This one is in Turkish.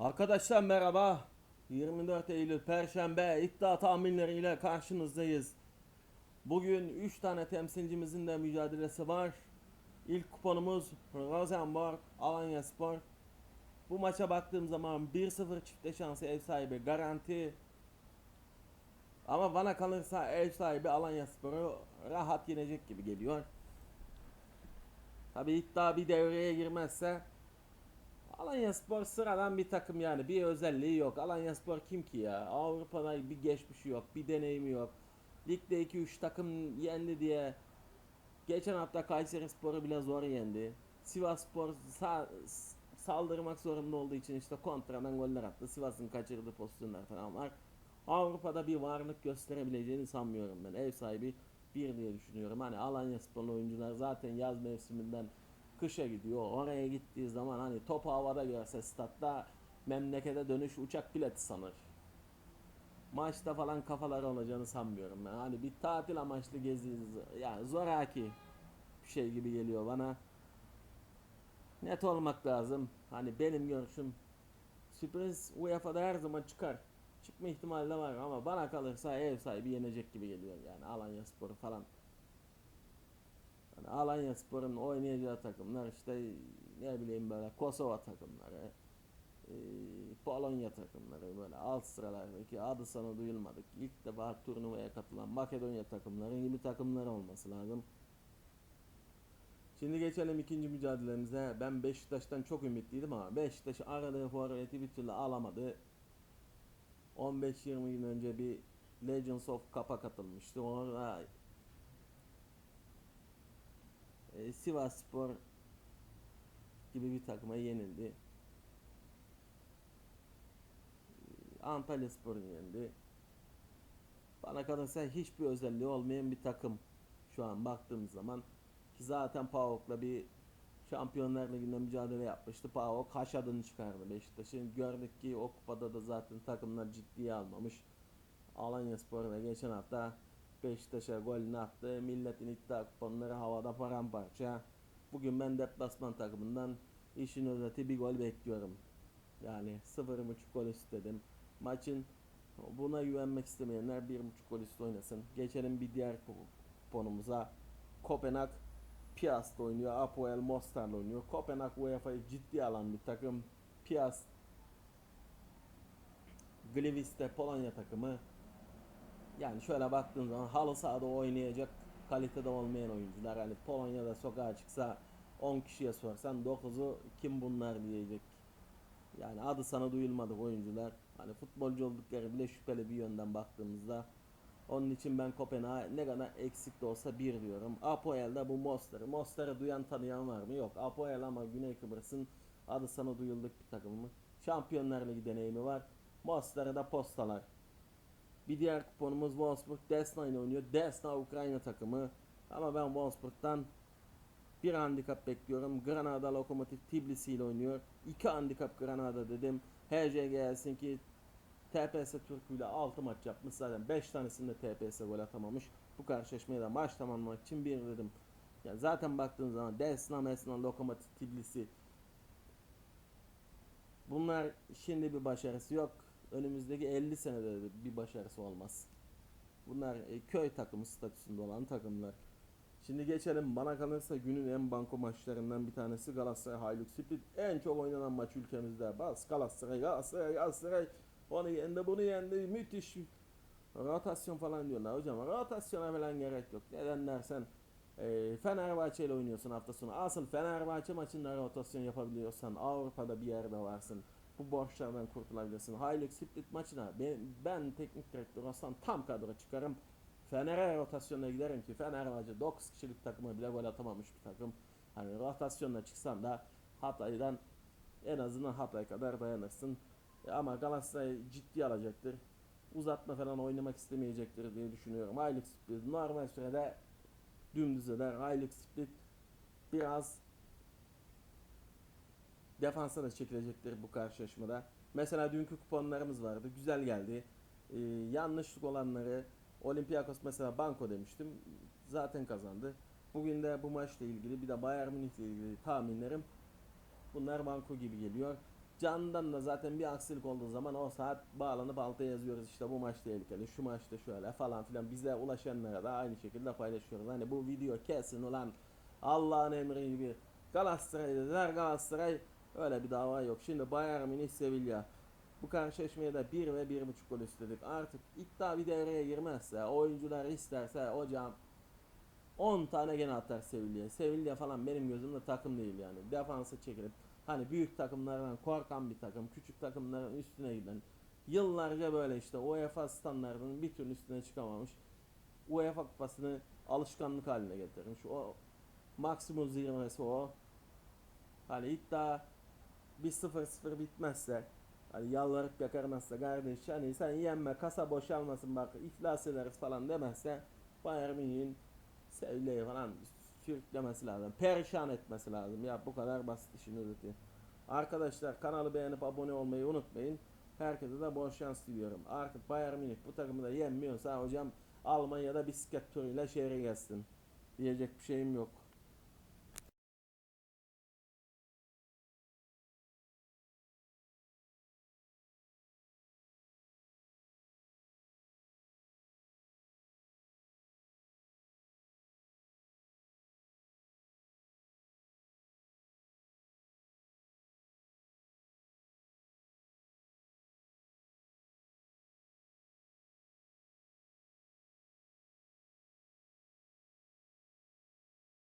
Arkadaşlar merhaba. 24 Eylül Perşembe iddia tahminleriyle karşınızdayız. Bugün 3 tane temsilcimizin de mücadelesi var. İlk kuponumuz Rosenborg Alanya Spor. Bu maça baktığım zaman 1-0 çifte şansı ev sahibi garanti. Ama bana kalırsa ev sahibi Alanya Spor'u rahat yenecek gibi geliyor. Tabi iddia bir devreye girmezse Alanya Spor sıradan bir takım yani bir özelliği yok. Alanya Spor kim ki ya? Avrupa'da bir geçmişi yok, bir deneyimi yok. Ligde 2-3 takım yendi diye geçen hafta Kayseri Spor'u bile zor yendi. Sivas Spor sa- saldırmak zorunda olduğu için işte kontradan goller attı. Sivas'ın kaçırdığı pozisyonlar falan var. Avrupa'da bir varlık gösterebileceğini sanmıyorum ben. Ev sahibi bir diye düşünüyorum. Hani Alanya Sporlu oyuncular zaten yaz mevsiminden kışa gidiyor. Oraya gittiği zaman hani top havada görse statta memlekete dönüş uçak bileti sanır. Maçta falan kafaları olacağını sanmıyorum ben. Hani bir tatil amaçlı gezi yani zoraki bir şey gibi geliyor bana. Net olmak lazım. Hani benim görüşüm sürpriz UEFA'da her zaman çıkar. Çıkma ihtimali de var ama bana kalırsa ev sahibi yenecek gibi geliyor yani Alanya Sporu falan. Yani Alanya Spor'un oynayacağı takımlar işte ne bileyim böyle Kosova takımları, e, Polonya takımları böyle alt sıralardaki adı sana duyulmadık. İlk defa turnuvaya katılan Makedonya takımları gibi takımlar olması lazım. Şimdi geçelim ikinci mücadelemize. Ben Beşiktaş'tan çok ümitliydim ama Beşiktaş aradığı forveti bir türlü alamadı. 15-20 gün önce bir Legends of Cup'a katılmıştı. Orada Sivas Spor gibi bir takıma yenildi. Antalya Spor'u yendi. Bana kalırsa hiçbir özelliği olmayan bir takım şu an baktığımız zaman ki zaten PAOK'la bir Şampiyonlar Ligi'nde mücadele yapmıştı. PAOK haşadını çıkardı Beşiktaş'ın. Gördük ki o kupada da zaten takımlar ciddiye almamış. Alanya Spor da geçen hafta Beşiktaş'a golünü attı. Milletin iddia kuponları havada paramparça. Bugün ben deplasman takımından işin özeti bir gol bekliyorum. Yani 0.5 gol istedim. Maçın buna güvenmek istemeyenler 1.5 gol üstü oynasın. Geçelim bir diğer kuponumuza. Kopenhag Piast'la oynuyor. Apoel Mostar'la oynuyor. Kopenhag UEFA'yı ciddi alan bir takım. Piast Gliwice Polonya takımı. Yani şöyle baktığın zaman halı sahada oynayacak kalitede olmayan oyuncular. Hani Polonya'da sokağa çıksa 10 kişiye sorsan 9'u kim bunlar diyecek. Yani adı sana duyulmadık oyuncular. Hani futbolcu oldukları bile şüpheli bir yönden baktığımızda. Onun için ben Kopenhag'a ne kadar eksik de olsa bir diyorum. Apoel'de bu Moster'ı. Moster'ı duyan tanıyan var mı? Yok. Apoel ama Güney Kıbrıs'ın adı sana duyulduk bir takımı. Şampiyonlar Ligi deneyimi var. Moster'ı da postalar. Bir diğer kuponumuz Wolfsburg Desna ile oynuyor. Desna Ukrayna takımı. Ama ben Wolfsburg'dan bir handikap bekliyorum. Granada Lokomotiv Tbilisi ile oynuyor. İki handikap Granada dedim. HJG Helsinki TPS Türk'ü ile 6 maç yapmış zaten 5 tanesinde TPS gol atamamış. Bu karşılaşmaya da maç tamamlamak için bir dedim. Ya zaten baktığın zaman Desna, Mesna, Lokomotiv Tbilisi Bunlar şimdi bir başarısı yok. Önümüzdeki 50 senede de bir başarısı olmaz. Bunlar e, köy takımı statüsünde olan takımlar. Şimdi geçelim bana kalırsa günün en banko maçlarından bir tanesi Galatasaray Hilux Split. En çok oynanan maç ülkemizde. Bas Galatasaray, Galatasaray, Galatasaray. Onu yendi, bunu yendi. Müthiş rotasyon falan diyorlar hocam. Rotasyona falan gerek yok. Neden dersen e, Fenerbahçe ile oynuyorsun hafta sonu. Asıl Fenerbahçe maçında rotasyon yapabiliyorsan Avrupa'da bir yerde varsın. Bu borçlardan kurtulabilirsin. Hilux Split maçına ben, ben teknik direktör olsam tam kadro çıkarım. Fener'e rotasyona giderim ki Fenerbahçe 9 kişilik takıma bile gol atamamış bir takım. Hani rotasyonla çıksan da Hatay'dan en azından Hatay kadar dayanırsın. E ama Galatasaray ciddi alacaktır. Uzatma falan oynamak istemeyecektir diye düşünüyorum. Aylık split normal sürede dümdüz eder. Aylık split biraz defansa da çekilecektir bu karşılaşmada. Mesela dünkü kuponlarımız vardı. Güzel geldi. Ee, yanlışlık olanları Olympiakos mesela banko demiştim. Zaten kazandı. Bugün de bu maçla ilgili bir de Bayern Münih ile ilgili tahminlerim bunlar banko gibi geliyor. Can'dan da zaten bir aksilik olduğu zaman o saat bağlanıp alta yazıyoruz işte bu maç tehlikeli, şu maçta şöyle falan filan bize ulaşanlara da aynı şekilde paylaşıyoruz. Hani bu video kesin ulan Allah'ın emri gibi Galatasaray dediler Galatasaray öyle bir dava yok. Şimdi Bayern Münih Sevilla bu karşılaşmaya da 1 ve 1.5 gol istedik. Artık iddia bir devreye girmezse oyuncular isterse hocam 10 tane gene atar Sevilla'ya. Sevilla falan benim gözümde takım değil yani. Defansa çekilip hani büyük takımlardan korkan bir takım, küçük takımların üstüne giden yıllarca böyle işte UEFA standartının bir türlü üstüne çıkamamış. UEFA kupasını alışkanlık haline getirmiş. O maksimum zirvesi o. Hani iddia bir 0-0 bitmezse hani yalvarıp yakarmazsa kardeş hani sen yenme kasa boşalmasın bak iflas ederiz falan demezse Bayern Münih'in Sevilla'yı falan sürüklemesi lazım. Perişan etmesi lazım. Ya bu kadar basit işin özeti. Arkadaşlar kanalı beğenip abone olmayı unutmayın. Herkese de bol şans diliyorum. Artık Bayern Münih bu takımı da yenmiyorsa hocam Almanya'da bisiklet turuyla şehre gelsin. Diyecek bir şeyim yok.